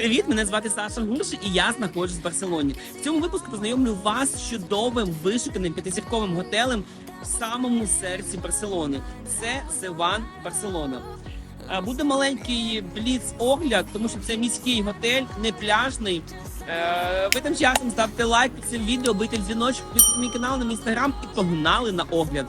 Привіт, мене звати Саша Гурші, і я знаходжусь в Барселоні. В цьому випуску познайомлю вас з чудовим вишуканим п'ятизірковим готелем в самому серці Барселони. Це Севан Барселона. Буде маленький бліц-огляд, тому що це міський готель, не пляжний. Е, Ви тим часом ставте лайк під цим відео, бийте дзвіночок, підписуйтесь мій канал на мій інстаграм і погнали на огляд.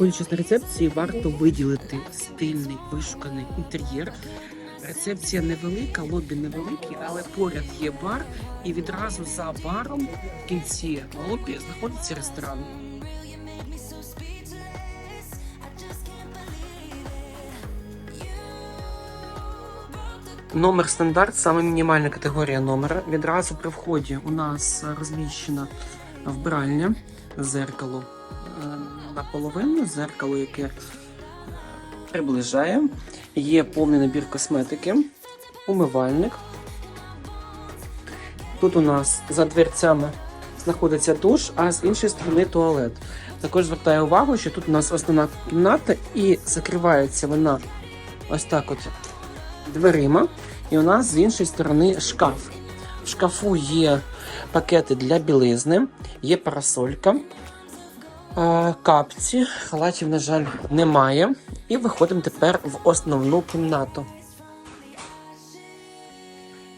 Знаходячись на рецепції, варто виділити стильний вишуканий інтер'єр. Рецепція невелика, лобі невеликий, але поряд є бар, і відразу за баром в кінці лобі знаходиться ресторан. Номер стандарт, саме мінімальна категорія номера. Відразу при вході у нас розміщена вбиральня, зеркало наполовину, зеркало, яке приближає. Є повний набір косметики, умивальник. Тут у нас за дверцями знаходиться душ, а з іншої сторони туалет. Також звертаю увагу, що тут у нас основна кімната і закривається вона ось так от дверима. І у нас з іншої сторони шкаф. В шкафу є пакети для білизни, є парасолька, е, капці, халатів, на жаль, немає. І виходимо тепер в основну кімнату.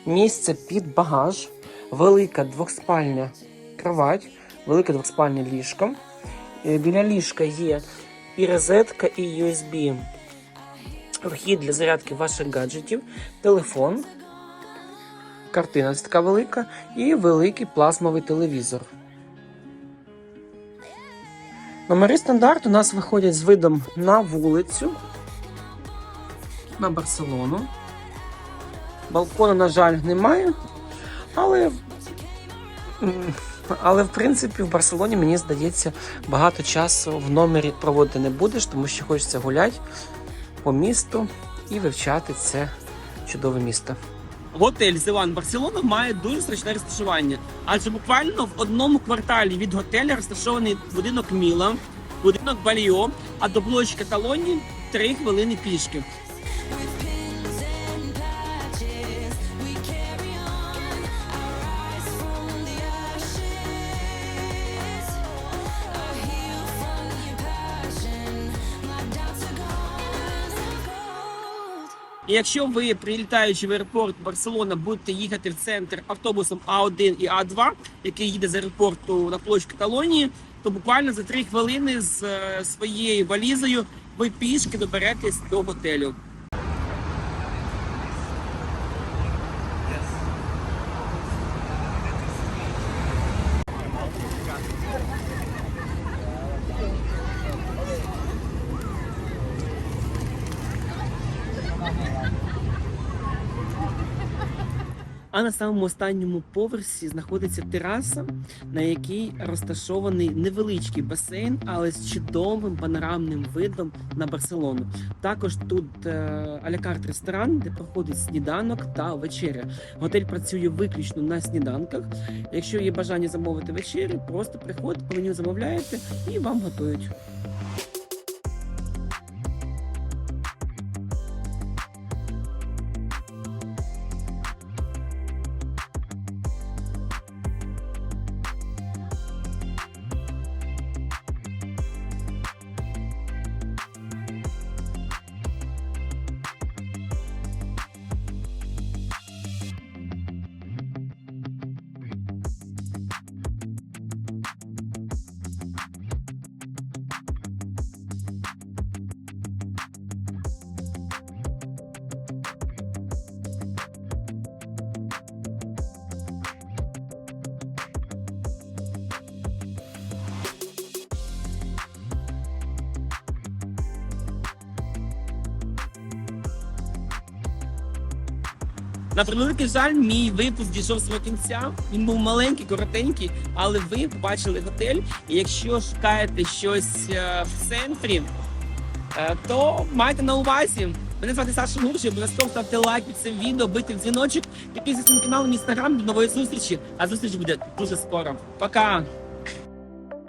Місце під багаж, велика двохспальня кровать, велике двохспальне ліжко. Е, Біля ліжка є і розетка, і USB вхід для зарядки ваших гаджетів, телефон, картина така велика і великий плазмовий телевізор. Номери стандарт у нас виходять з видом на вулицю, на Барселону. Балкону, на жаль, немає, але, але в принципі в Барселоні, мені здається, багато часу в номері проводити не будеш, тому що хочеться гуляти по місту і вивчати це чудове місто. Готель Зелан Барселона має дуже зручне розташування, адже буквально в одному кварталі від готеля розташований будинок Міла, будинок Бальйо, а до площі Каталонії три хвилини пішки. І якщо ви, прилітаючи в аеропорт Барселона, будете їхати в центр автобусом А1 і А2, який їде з аеропорту на площу Каталонії, то буквально за три хвилини з е, своєю валізою ви пішки доберетесь до готелю. А на самому останньому поверсі знаходиться тераса, на якій розташований невеличкий басейн, але з чудовим панорамним видом на Барселону. Також тут е, алякарт ресторан, де проходить сніданок та вечеря. Готель працює виключно на сніданках. Якщо є бажання замовити вечерю, просто приходьте, по меню замовляєте і вам готують. На превеликий жаль, мій випуск дійшов свого кінця. Він був маленький, коротенький, але ви побачили готель. І якщо шукаєте щось е, в центрі, е, то майте на увазі. Мене звати Саша Гурші, обов'язково ставте лайк під цим відео, бити в дзвіночок, підписуйтесь на канал в інстаграм до нової зустрічі. А зустріч буде дуже скоро. Пока!